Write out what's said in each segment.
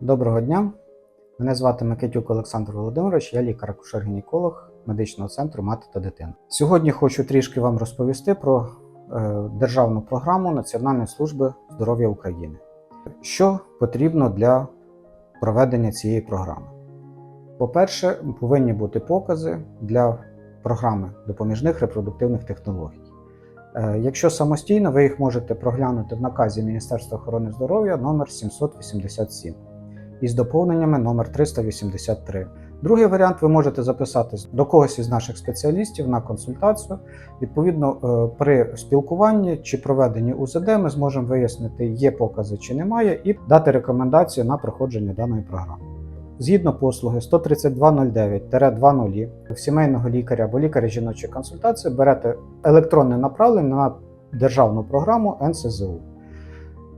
Доброго дня. Мене звати Микитюк Олександр Володимирович, я лікар-акушер-гінеколог медичного центру Мати та дитина. Сьогодні хочу трішки вам розповісти про е, державну програму Національної служби здоров'я України. Що потрібно для проведення цієї програми? По-перше, повинні бути покази для програми допоміжних репродуктивних технологій. Е, Якщо самостійно, ви їх можете проглянути в наказі Міністерства охорони здоров'я номер 787 із доповненнями номер 383. Другий варіант ви можете записатись до когось із наших спеціалістів на консультацію. Відповідно, е, при спілкуванні чи проведенні УЗД ми зможемо вияснити, є покази чи немає, і дати рекомендації на проходження даної програми. Згідно послуги 13209-20 в сімейного лікаря або лікаря жіночої консультації берете електронне направлення на державну програму НСЗУ.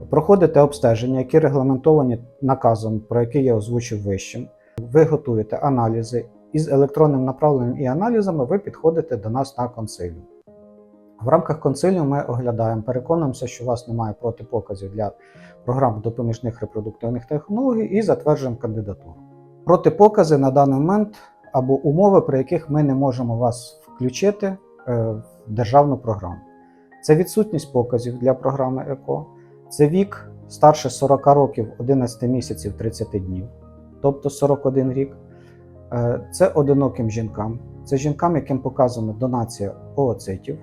Проходите обстеження, які регламентовані наказом, про який я озвучив вищим. Ви готуєте аналізи із електронним направленням і аналізами ви підходите до нас на консиліум. В рамках консиліуму ми оглядаємо, переконуємося, що у вас немає протипоказів для програм допоміжних репродуктивних технологій і затверджуємо кандидатуру. Протипокази на даний момент або умови, при яких ми не можемо вас включити е, в державну програму. Це відсутність показів для програми ЕКО, це вік старше 40 років 11 місяців 30 днів, тобто 41 рік. Е, Це одиноким жінкам, це жінкам, яким показана донація ooцитів.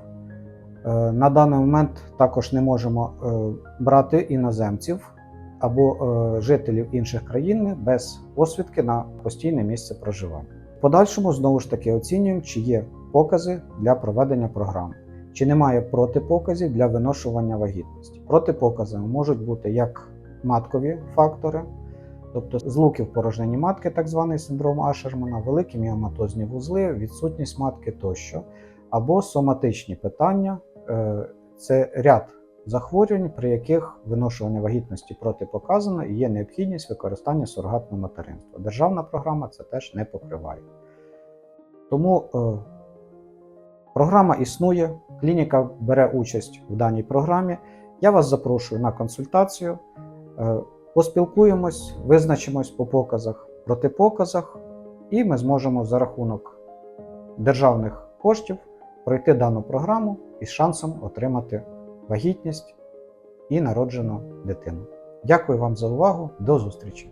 Е, На даний момент також не можемо е, брати іноземців або жителів інших країн без посвідки на постійне місце проживання. В подальшому знову ж таки оцінюємо, чи є покази для проведення програми, чи немає протипоказів для виношування вагітності. Протипоказами можуть бути як маткові фактори, тобто злуки в порожнині матки, так званий синдром Ашермана, великі міоматозні вузли, відсутність матки тощо, або соматичні питання. Е, Це ряд захворювань, при яких виношування вагітності протипоказано і є необхідність використання сурогатного материнства. Державна програма це теж не покриває. Тому е, програма існує, клініка бере участь в даній програмі. Я вас запрошую на консультацію. Е, Поспілкуємось, визначимось по показах, протипоказах, і ми зможемо за рахунок державних коштів пройти дану програму із шансом отримати вагітність і народжену дитину. Дякую вам за увагу. До зустрічі!